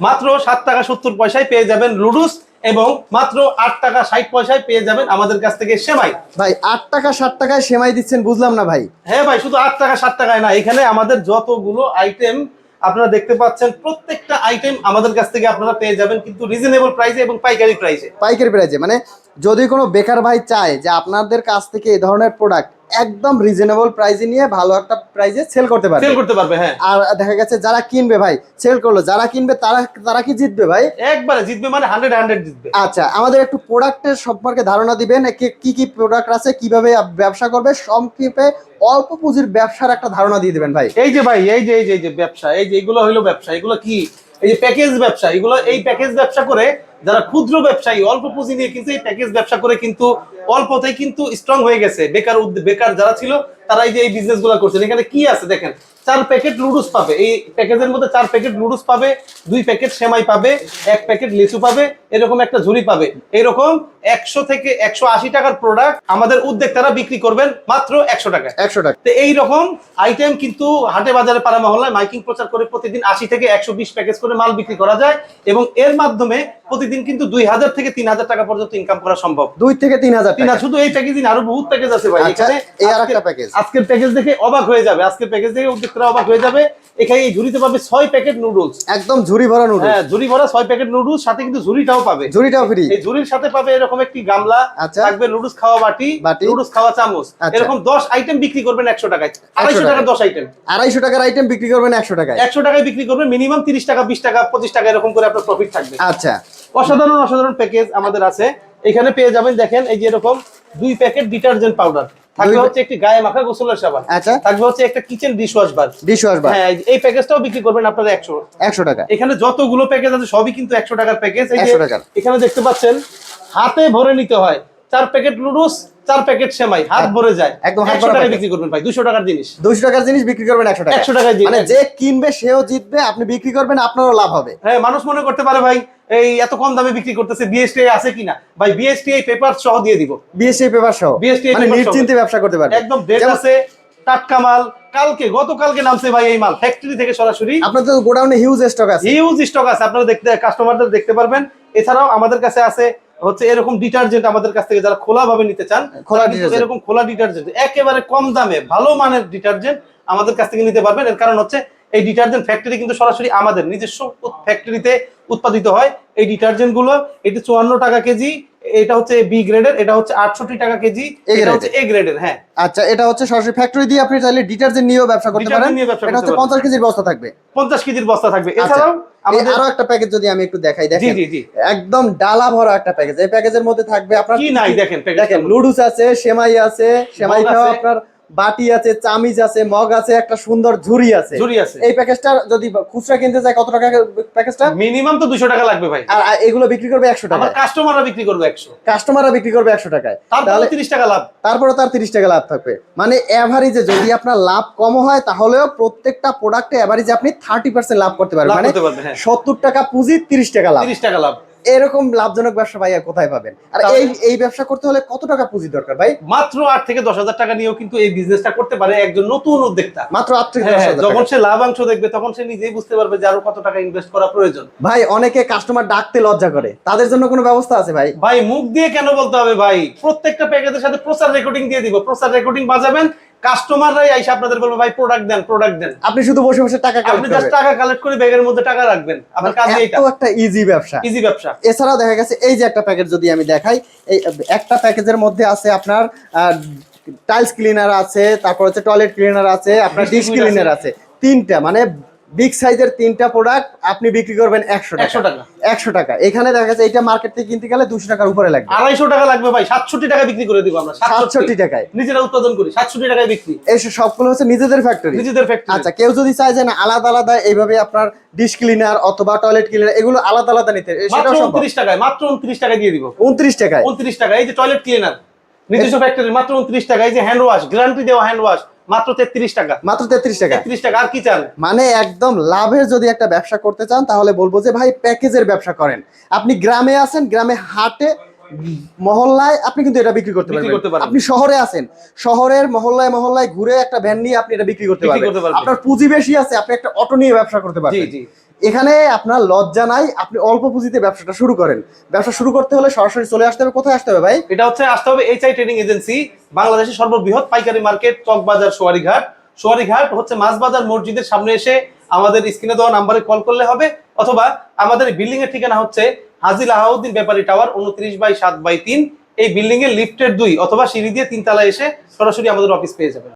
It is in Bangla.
মাত্র সাত টাকা সত্তর পয়সায় পেয়ে যাবেন লুডুস এবং মাত্র আট টাকা ষাট পয়সায় পেয়ে যাবেন আমাদের কাছ থেকে সেমাই। ভাই আট টাকা ষাট টাকায় সেমাই দিচ্ছেন বুঝলাম না ভাই। হ্যাঁ ভাই শুধু আট টাকা ষাট টাকায় না এখানে আমাদের যতগুলো আইটেম আপনারা দেখতে পাচ্ছেন প্রত্যেকটা আইটেম আমাদের কাছ থেকে আপনারা পেয়ে যাবেন কিন্তু রিজনেবল প্রাইসে এবং পাইকারি প্রাইসে পাইকারি প্রাইসে মানে যদি কোনো বেকার ভাই চায় যে আপনাদের কাছ থেকে এই ধরনের প্রোডাক্ট একদম রিজনেবল প্রাইসে নিয়ে ভালো একটা প্রাইসে সেল করতে পারবে। সেল করতে পারবে হ্যাঁ। আর দেখা গেছে যারা কিনবে ভাই সেল করল যারা কিনবে তারা তারা কি জিতবে ভাই? একবারে জিতবে মানে হান্ড্রেড হান্ড্রেড জিতবে। আচ্ছা আমাদের একটু প্রোডাক্টের সম্পর্কে ধারণা দিবেন কি- কি কি প্রোডাক্ট আছে কীভাবে ব্যবসা করবে সংক্ষেপে অল্প পুঁজির ব্যবসার একটা ধারণা দিয়ে দিবেন ভাই। এই যে ভাই এই যে এই যে এই যে ব্যবসা এই যে এগুলো হলো ব্যবসা এগুলো কি? এই যে প্যাকেজ ব্যবসা এগুলো এই প্যাকেজ ব্যবসা করে যারা ক্ষুদ্র ব্যবসায়ী, অল্প পুঁজি নিয়ে কিন্তু এই প্যাকেজ ব্যবসা করে কিন্তু অল্পতেই কিন্তু স্ট্রং হয়ে গেছে। বেকার বেকার যারা ছিল, তারা এই যে এই বিজনেসগুলা করছেন। এখানে কি আছে দেখেন? চার প্যাকেট লুডুস পাবে। এই প্যাকেজের মধ্যে চার প্যাকেট লুডুস পাবে, দুই প্যাকেট সেমাই পাবে, এক প্যাকেট লিচু পাবে এরকম একটা ঝুড়ি পাবে। এরকম একশো থেকে একশো আশি টাকার প্রোডাক্ট আমাদের উদ্যোক্তারা বিক্রি করবেন মাত্র একশো টাকা একশো টাকা। তো এই রকম আইটেম কিন্তু হাটে বাজারে পাড়া মহল্লায় মাইকিং প্রচার করে প্রতিদিন আশি থেকে একশো বিশ প্যাকেজ করে মাল বিক্রি করা যায় এবং এর মাধ্যমে প্রতিদিন কিন্তু দুই হাজার থেকে তিন হাজার টাকা পর্যন্ত ইনকাম করা সম্ভব। দুই থেকে তিন হাজার তিন শুধু এই প্যাকেজিং আরও বহুত প্যাকেজ আছে ভাই। আচ্ছা, এখানে। আজকের প্যাকেজ দেখে অবাক হয়ে যাবে। আজকের প্যাকেজ দেখে উদ্যোক্তারা অবাক হয়ে যাবে। এখানে এই ঝুড়িতে পাবে ছয় প্যাকেট নুডলস একদম ঝুড়ি ভরা নুডলস হ্যাঁ ঝুড়ি ভরা ছয় প্যাকেট নুডলস সাথে কিন্তু ঝুড়িটাও পাবে। ঝুরিটাও ফ্রি এই ঝুড়ির সাথে পাবে এরকম একটি গামলা আচ্ছা। থাকবে লুডুস খাওয়া বাটি। লুডুস খাওয়া চামচ। আচ্ছা। এরকম দশ আইটেম বিক্রি করবেন একশো টাকায়। আড়াইশো টাকার টাকায়। দশ আইটেম আড়াইশো টাকার আইটেম বিক্রি করবেন একশো টাকায়। একশো টাকায় বিক্রি করবেন মিনিমাম তিরিশ টাকা বিশ টাকা পঁচিশ টাকা এরকম করে আপনার প্রফিট থাকবে। আচ্ছা। অসাধারণ অসাধারণ প্যাকেজ আমাদের আছে। এখানে পেয়ে যাবেন দেখেন এই যে এরকম দুই প্যাকেট ডিটারজেন্ট পাউডার থাকবে হচ্ছে একটি গায়ে মাখা গোসলের সাবান। আচ্ছা। থাকবে হচ্ছে একটা কিচেন বার হ্যাঁ এই প্যাকেজটাও বিক্রি করবেন আপনারা একশো। একশো টাকা। এখানে যতগুলো প্যাকেজ আছে সবই কিন্তু একশো টাকার প্যাকেজ এই যে এখানে দেখতে পাচ্ছেন হাতে ভরে নিতে হয়। চার প্যাকেট লুডুস চার প্যাকেট সেমাই হাত ভরে যায়। একদম হাত ভরা। বিক্রি করবেন ভাই দুশো টাকার জিনিস। দুশো টাকার জিনিস বিক্রি করবেন একশো টাকা 100 টাকায় জিনিস। মানে যে কিনবে সেও জিতবে আপনি বিক্রি করবেন আপনারও লাভ হবে। হ্যাঁ মানুষ মনে করতে পারে ভাই এই এত কম দামে বিক্রি করতেছে বিএসটি আছে কিনা? ভাই বিএসটি এই পেপার সহ দিয়ে দিব। বিএসসি পেপার সহ। BST মানে নিশ্চিন্তে ব্যবসা করতে পারবে। একদম ডেট আছে টাটকা মাল। কালকে গতকালকে নামছে ভাই এই মাল ফ্যাক্টরি থেকে সরাসরি। আপনার তো গোডাউনে হিউজ স্টক আছে। হিউজ স্টক আছে আপনারা দেখতে কাস্টমারদের দেখতে পারবেন। এছাড়াও আমাদের কাছে আছে হচ্ছে এরকম ডিটারজেন্ট আমাদের কাছ থেকে যারা খোলা ভাবে নিতে চান খোলা কিন্তু detergent। এরকম খোলা ডিটারজেন্ট একেবারে কম দামে ভালো মানের ডিটারজেন্ট আমাদের কাছ থেকে নিতে পারবেন এর কারণ হচ্ছে এই ডিটারজেন্ট ফ্যাক্টরি কিন্তু সরাসরি আমাদের নিজস্ব ফ্যাক্টরিতে উৎপাদিত হয় এই ডিটারজেন্টগুলো এটি চুয়ান্ন টাকা কেজি এটা হচ্ছে বি গ্রেডের এটা হচ্ছে আটষট্টি টাকা কেজি এটা হচ্ছে এ গ্রেডের হ্যাঁ। আচ্ছা এটা হচ্ছে সরাসরি ফ্যাক্টরি দিয়ে আপনি চাইলে ডিটারজেন্ট নিয়েও ব্যবসা করতে পারেন। এটা হচ্ছে পারেন। পঞ্চাশ কেজির বস্তা থাকবে। পঞ্চাশ কেজির বস্তা থাকবে। আচ্ছা এছাড়াও আমাদের আরও একটা প্যাকেজ যদি আমি একটু দেখাই দেখেন। একদম ডালা ভরা একটা প্যাকেজ এই প্যাকেজের মধ্যে থাকবে আপনার কি নাই দেখেন দেখেন। লুডুস আছে সেমাই আছে সেমাই খাওয়া আপনার বাটি আছে চামিজ আছে মগ আছে একটা সুন্দর ঝুড়ি আছে। ঝুড়ি আছে। এই প্যাকেজটা যদি খুচরা কিনতে চায় কত টাকা প্যাকেজটা? মিনিমাম তো দুশো টাকা লাগবে ভাই। আর আর এগুলো বিক্রি করবে একশো টাকা আমার কাস্টমাররা বিক্রি করবে একশো। কাস্টমাররা বিক্রি করবে একশো টাকায়। তাহলে তিরিশ টাকা লাভ। তারপরে তার তিরিশ টাকা লাভ থাকবে। মানে অ্যাভারেজে যদি আপনার লাভ কম হয় তাহলেও প্রত্যেকটা প্রোডাক্টে অ্যাভারেজে আপনি থার্টি পার্সেন্ট লাভ করতে পারবেন। মানে করতে পারবে হ্যাঁ। সত্তর টাকা পুঁজি তিরিশ টাকা লাভ। তিরিশ টাকা লাভ। এরকম লাভজনক ব্যবসা ভাইয়া কোথায় পাবেন? আর এই এই ব্যবসা করতে হলে কত টাকা পুঁজি দরকার ভাই? মাত্র আট থেকে দশ হাজার টাকা নিয়েও কিন্তু এই বিজনেসটা করতে পারে একজন নতুন উদ্যোক্তা। মাত্র আট থেকে হ্যাঁ, হ্যাঁ, যখন সে লাভাংশ দেখবে তখন সে নিজেই বুঝতে পারবে যে আরও কত টাকা ইনভেস্ট করা প্রয়োজন। ভাই অনেকে কাস্টমার ডাকতে লজ্জা করে। তাদের জন্য কোনো ব্যবস্থা আছে ভাই? ভাই মুখ দিয়ে কেন বলতে হবে ভাই? প্রত্যেকটা প্যাকেজের সাথে প্রচার রেকর্ডিং দিয়ে দিব। প্রচার রেকর্ডিং বাজাবেন কাস্টমাররাই আইসা আপনাদের বলবে ভাই প্রোডাক্ট দেন প্রোডাক্ট দেন। আপনি শুধু বসে বসে টাকা আপনি জাস্ট টাকা কালেক্ট করে ব্যাগের মধ্যে টাকা রাখবেন। আপনার কাজ এটা একটা ইজি ব্যবসা। ইজি ব্যবসা। এছাড়াও দেখা গেছে এই যে একটা প্যাকেজ যদি আমি দেখাই এই একটা প্যাকেজের মধ্যে আছে আপনার টাইলস ক্লিনার আছে তারপর হচ্ছে টয়লেট ক্লিনার আছে আপনার ডিশ ক্লিনার আছে। তিনটা মানে বিগ সাইজের তিনটা প্রোডাক্ট আপনি বিক্রি করবেন একশো টাকা। একশো টাকা। একশো টাকা। এখানে দেখা যাচ্ছে এটা মার্কেট থেকে কিনতে গেলে দুশো টাকার উপরে লাগবে। আড়াইশো টাকা লাগবে ভাই সাতষট্টি টাকা বিক্রি করে দিব আমরা সাতষট্টি। টাকায়। নিজেরা উৎপাদন করি সাতষট্টি টাকায় বিক্রি। এই সবগুলো হচ্ছে নিজেদের ফ্যাক্টরি নিজেদের ফ্যাক্টরি আচ্ছা কেউ যদি চায় যে না আলাদা আলাদা এইভাবে আপনার ডিশ ক্লিনার অথবা টয়লেট ক্লিনার এগুলো আলাদা আলাদা নিতে সম্ভব উনত্রিশ টাকায় মাত্র উনত্রিশ টাকায় দিয়ে দিব। উনত্রিশ টাকায়। উনত্রিশ টাকা এই যে টয়লেট ক্লিনার নিজস্ব ফ্যাক্টরি মাত্র উনত্রিশ টাকা এই যে হ্যান্ড ওয়াশ গ্যারান্টি দেওয়া হ্যান্ড ওয়াশ মাত্র তেত্রিশ টাকা। মাত্র তেত্রিশ টাকা। তেত্রিশ টাকা আর কি চান? মানে একদম লাভের যদি একটা ব্যবসা করতে চান তাহলে বলব যে ভাই প্যাকেজের ব্যবসা করেন। আপনি গ্রামে আছেন গ্রামে হাটে মহল্লায় আপনি কিন্তু এটা বিক্রি করতে পারেন পারবেন। আপনি শহরে আছেন শহরের মহল্লায় মহল্লায় ঘুরে একটা ভ্যান নিয়ে আপনি এটা বিক্রি করতে পারেন পারবেন। আপনার পুঁজি বেশি আছে আপনি একটা অটো নিয়ে ব্যবসা করতে জি পারবেন। জি। এখানে আপনার লজ্জা নাই, আপনি অল্প পুঁজিতে ব্যবসাটা শুরু করেন। ব্যবসা শুরু করতে হলে সরাসরি চলে আসতে হবে, কোথায় আসতে হবে ভাই? এটা হচ্ছে আসতে হবে এইচআই ট্রেডিং এজেন্সি বাংলাদেশের সর্ববৃহৎ পাইকারি মার্কেট, চকবাজার, সোয়ারিঘাট। সোয়ারিঘাট হচ্ছে মাছবাজার মসজিদের সামনে এসে আমাদের স্ক্রিনে দেওয়া নাম্বারে কল করলে হবে, অথবা আমাদের বিল্ডিং এর ঠিকানা হচ্ছে হাজি আহাউদ্দিন ব্যাপারী টাওয়ার উনত্রিশ বাই সাত বাই তিন। এই বিল্ডিং এর লিফটের দুই অথবা সিঁড়ি দিয়ে তিনতলায় এসে সরাসরি আমাদের অফিস পেয়ে যাবে